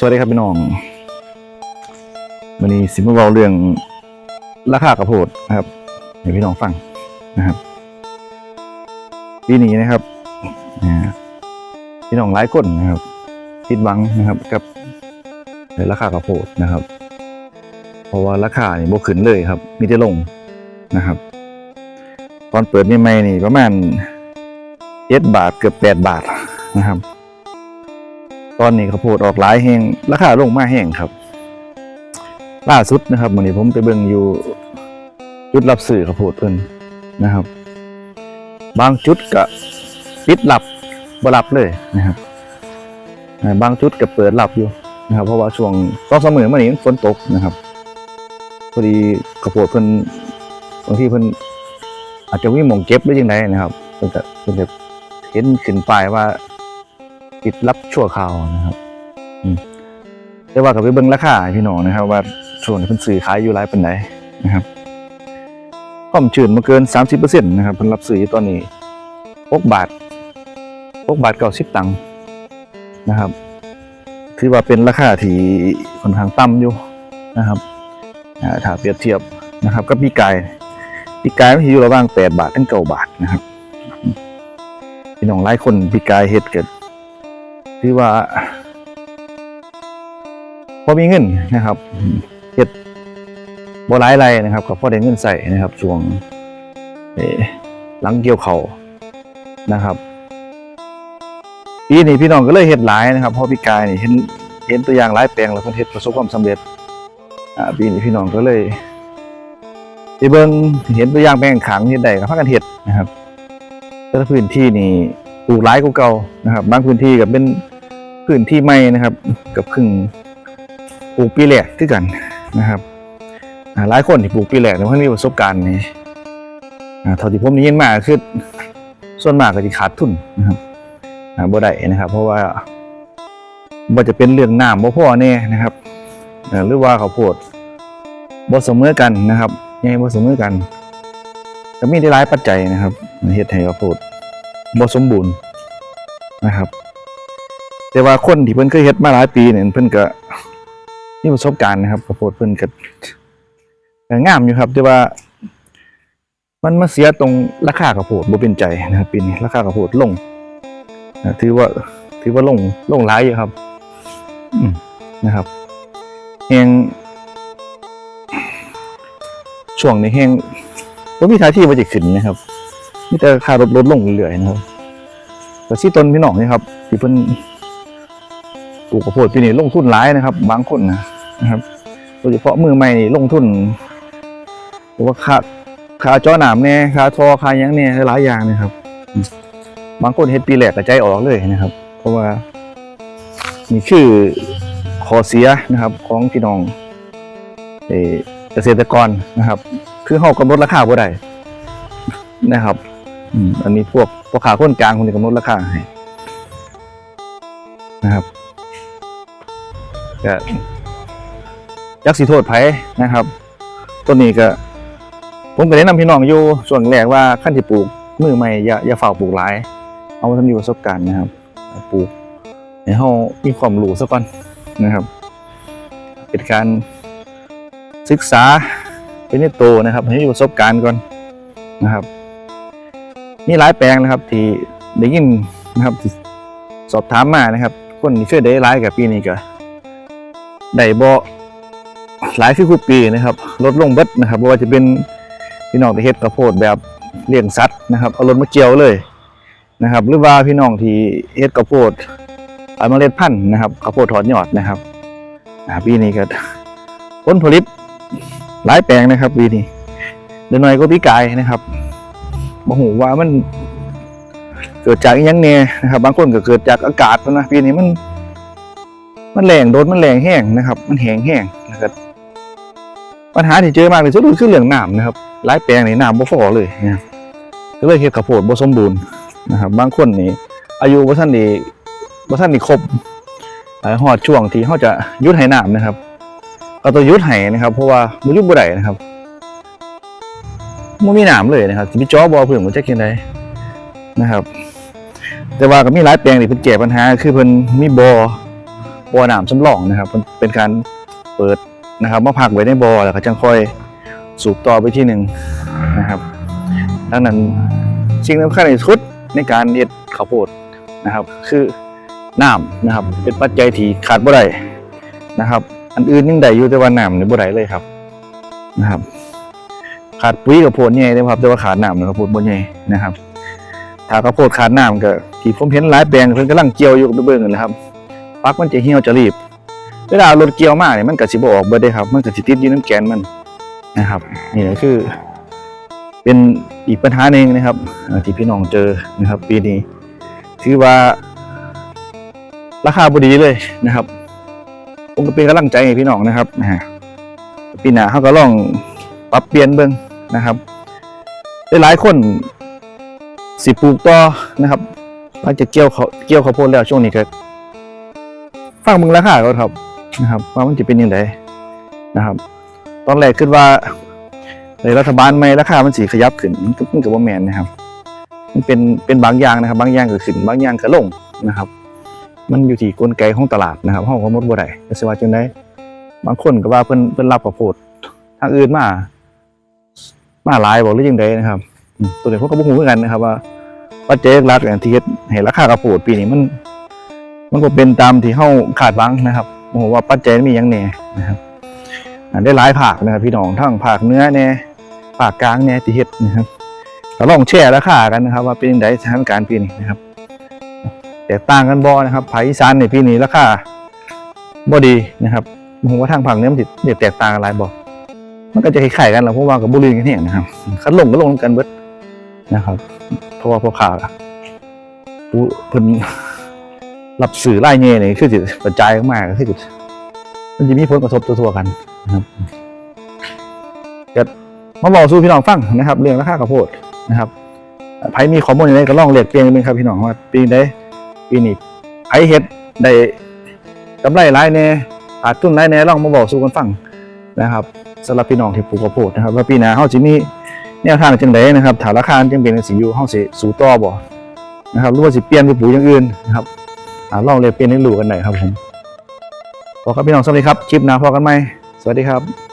สวัสดีครับพี่น้องวันนี้สิมาเว้าเรื่องราคากระโพดนะครับให้พี่น้องฟังนะครับปีนี้นะครับอ่พี่น้องหลายคนนะครับผิดหวังนะครับกับราคากระโพดนะครับ เพราะว่าราคาเนี่ยบ่ขึ้นเลยครับมีแต่ลงนะครับ ตอนเปิดใหม่ๆนี่ประมาณเจ็ดบาทเกือบแปดบาทนะครับ ตอนนี้ข้าวโพดออกหลายแห้งราคาลงมาแห้งครับ ล่าสุดนะครับวันนี้ผมไปเบิ่งอยู่จุดรับซื้อข้าวโพดเพิ่นนะครับ บางจุดก็ปิดรับบ่รับเลยนะครับบางจุดก็เปิดรับอยู่นะครับ เพราะว่าช่วงตอนเสมอมานี้ฝนตกนะครับพอดีข้าวโพดเพิ่นบางทีเพิ่นอาจจะมีหม่องเก็บหรือยังไงนะครับเพิ่นก็เพิ่นก็เห็นขึ้นป้ายว่า ปิดรับชั่วคราวนะครับอืมแต่ว่ากับไปเบิ่งราคาพี่น้องนะครับ ว่าช่วงนี้เพิ่นซื้อขายอยู่หลายปานใดนะครับความชื้นมาเกิน 30%นะครับเพิ่นรับซื้อตอนนี้6บาท6บาท90ตังค์นะครับถือว่าเป็นราคาที่ค่อนข้างต่ำอยู่นะครับถ้าเปรียบเทียบนะครับกับปีกายปีกายมันอยู่ระหว่าง 8 บาทถึง9บาทนะครับพี่น้องหลายคนปีกายเฮ็ดเกิด ที่ว่าพอมีเงินนะครับเฮ็ดบ่หลายไรนะครับก็พอได้เงินใส่นะครับ ช่วงเอหลังเกี่ยวเขานะครับปีนี้พี่น้องก็เลยเฮ็ดหลายนะครับพราะพี่กายนี่เห็นเห็นตัวอย่างหลายแปลงแล้วเพิ่นเฮ็ดประสบความสำเร็จอ่าปีนี้พี่น้องก็เลยไปเบิ่งเห็นตัวอย่างแปลงขังเฮ็ดได้ก็พากันเฮ็ดนะครับแต่ละพื้นที่นี่ปลูกหลายกว่าเก่านะครับ บางพื้นที่ก็เป็น พื้นที่ใหม่นะครับกับพึ่งปลูกปีแรกคือกันนะครับหลายคนที่ปลูกปีแรกเนี่ยเพิ่นมีประสบการณ์นี่เท่าที่ผมได้ยินมาคือส่วนมากก็สิขาดทุนนะครับอ่าบ่ได้นะครับ เพราะว่าบ่จะเป็นเรื่องน้ำบ่พอแน่นะครับหรือว่าข้าวโพดบ่เสมอกันนะครับใหญ่บ่เสมอกันก็มีได้หลายปัจจัยนะครับเฮ็ดให้ข้าวโพดบ่สมบูรณ์นะครับ แต่ว่าคนที่เพิ่นเคยเฮ็ดมาหลายปีเนี่ยเพิ่นก็มีประสบการณ์นะครับข้าวโพดเพิ่นก็งามอยู่ครับ แต่ว่า มันมาเสียตรงราคาข้าวโพดบ่เป็นใจนะครับปีนี้ราคาข้าวโพดลงนะถือว่า ถือว่าลงลงหลายอยู่ครับอืมนะครับแฮงช่วงนี้แฮงว่ามีท่าที่ว่าจะขึ้นนะครับมีแต่ค่ารถลดลงเรื่อยๆนะครับแต่ที่ต้นพี่น้องนี่ครับที่เพิ่น ปลูกข้าวโพดปีนี้ลงทุนหลายนะครับ บางคนนะนะครับโดยเฉพาะมือใหม่ลงทุนเพราะว่าค่าค่าจอหนามแน่ค่าทอค่ายังเนี่ยหลายอย่างนะครับ บางคนเฮ็ดปีแรกก็ใจออกเลยนะครับ เพราะว่านี่คือขอเสียนะครับ ของพี่น้องเกษตรกรนะครับ คือเฮากำหนดราคาบ่ได้นะครับอันนี้พวกพ่อค้าคนกลางคนนี้กำหนดราคาให้นะครับ ก็ยักสิโทษไผนะครับ ต้นนี้ก็ ผมก็แนะนำพี่น้องอยู่ส่วนแรกว่าขั้นที่ปลูกมือใหม่อย่าอย่าฝ่าปลูกหลาย เอาทำอยู่ประสบการณ์นะครับปลูกให้เฮามีความรู้ซะก่อนนะครับ เป็นการศึกษาเป็นนิโตนะครับ ให้มีประสบการณ์ก่อนนะครับมีหลายแปลงนะครับ ที่ได้ยินนะครับ สอบถามมานะครับ คนที่ช่วยได้หลายกับปีนี้ก็ ได้บ่หลายคือคุปีนะครับลดลงเบิดนะครับบ่ว่าจะเป็นพี่น้องที่เฮ็ดข้าวโพดแบบเลี้ยงสัตว์นะครับเอารถมาเกี่ยวเลยนะครับ หรือว่าพี่น้องที่เฮ็ดข้าวโพดเอาเมล็ดพันธุ์นะครับข้าวโพดถอนยอดนะครับปีนี้ก็ผลผลิตหลายแปลงนะครับปีนี้เดี๋ยวหน่อยก็พี่กายนะครับบ่หูว่ามันเกิดจากอหยังเนี่ยนะครับ บางคนก็เกิดจากอากาศนะปีนี้มัน มันแรงโดนมันแรงแห้งนะครับ มันแห้งแห้งนะครับปัญหาที่เจอมากที่สุดคือเรื่องน้ำนะครับหลายแปลงนี่น้ำบ่พอเลยนะก็เลยเฮ็ดข้าวโพดบ่สมบูรณ์นะครับ บางคนนี่อายุบ่ทันได้บ่ทันได้ครบหลายฮอดช่วงที่เขาจะยุดให้น้ำนะครับเอาตัวยุดไห้นะครับ เพราะว่ามันยุดบ่ได้นะครับมันมีหนามเลยนะครับสิไปจ่อบอเพิ่งมันจะกินได้นะครับ แต่ว่าก็มีหลายแปลงที่เพิ่นแก้ปัญหา คือเพิ่นมีบอ บ่อน้ำสำรองนะครับมันเป็นการเปิดนะครับมาพักไว้ในบ่อแล้วก็จังค่อยสูบต่อไปที่หนึ่งนะครับดังนั้นสิ่งสำคัญที่สุดในการเฮ็ดข้าวโพดนะครับ คือน้ำนะครับ เป็นปัจจัยที่ขาดบ่ได้นะครับ อันอื่นยังได้อยู่แต่ว่าน้ำนี่บ่ได้เลยครับนะครับ ขาดปุ๋ยกับโพดใหญ่เลยครับ แต่ว่าขาดน้ำนี่ยข้าวโพดบ่ใหญ่นะครับถ้าข้าวโพดขาดน้ำก็ที่ผมเห็นหลายแปลงเพิ่นกำลังเกี่ยวอยู่ไปเบิ่งกันะครับ ฟักมันจะเหี่ยวจะรีบ เวลารถเกี่ยวมากเนี่ยมันก็สิบออกเบิดเด้ครับ มันก็สิติดอยู่น้ำแกนมันนะครับ นี่ก็คือ เป็นอีกปัญหาหนึ่งนะครับที่พี่น้องเจอนะครับ ปีนี้ถือว่า ราคาบ่ดีเลยนะครับผมก็เป็นกำลังใจให้พี่น้องนะครับนะปีหน้าเขาก็ลองปรับเปลี่ยนเบิ่งนะครับหลายคนสิปลูกต่อนะครับหลังจากเกี่ยวเขาเกี่ยวข้าวโพดแล้วช่วงนี้ก็ ฟังมึงราคาก่อนครับนะครับ ว่ามันจะเป็นยังไงนะครับ ตอนแรกคิดว่าในรัฐบาลใหม่ราคามันสีขยับขึ้นมันก็มันก็บ่แมนนะครับ มันเป็นเป็นบางอย่างนะครับ บางอย่างก็ขึ้น บางอย่างก็ลงนะครับ มันอยู่ที่กลไกของตลาดนะครับเฮาก็หมดบ่ได้ก็สิว่าจังไดบางคนก็ว่าเพิ่นเพิ่นรับข้าวโพดทางอื่นมา มาหลายบ่หรือจังไดนะครับ ตัวเนี้ผมก็บ่ฮู้เหมือนกันนะครับ ว่าปัจจัยหลักอย่างที่เฮ็ดให้ราคาข้าวโพดปีนี้มัน มันก็เป็นตามที่เฮาคาดหวังนะครับบ่ฮู้ว่าปัจจัยมียังแน่นะครับได้หลายภาคนะครับ พี่น้องทั้งภาคเนื้อแน่ภาคกลางแน่ที่เฮ็ดนะครับก็ลองแชร์ราคากันนะครับ ว่าเป็นจังไดสถานการณ์ปีนี้นะครับแตกต่างกันบ่นะครับภาคอีสานในปีนี้ราคาบ่ดีนะครับผมว่าทางภาคเนือมันสิเดี๋ยวแตกต่างกันหลายบ่มันก็จะคล้ายๆกันแหล้วเพราะว่ากับบุรีกันแห้งนะครับคันลงก็ลงกันเบิดนะครับ เพราะว่าพวกข่าวผู้เพิ่น รับสื่อรายเงี้ยนี่คือสิกระจายมากคือสิมันจะมีผลกระทบทั่วๆกันนะครับก็มาบอกสู่พี่น้องฟังนะครับ เรื่องราคาข้าวโพดนะครับไผมีข้อมูลอย่างไรก็ลองเรียกเปลี่ยนกันครับพี่น้องว่าปีใดปีนี้ไผเฮ็ดได้กำไรหลายแน่ขาดทุนหลายแน่ลองมาบอกสู่กันฟังนะครับสำหรับพี่น้องที่ปลูกข้าวโพดนะครับ ว่าปีหน้าเฮาสิมีแนวทางจังไดนะครับถ้าราคามันจังเป็นจังซี่อยู่เฮาสิสู้ต่อบ่นะครับหรือว่าสิเปลี่ยนไปปลูกอย่างอื่นนะครับ ลองเรียนเปลี่ยนให้รู้กันหน่อยครับผมขอครับพี่น้องสวัสดีครับ คลิปหน้าพอกันไหมสวัสดีครับ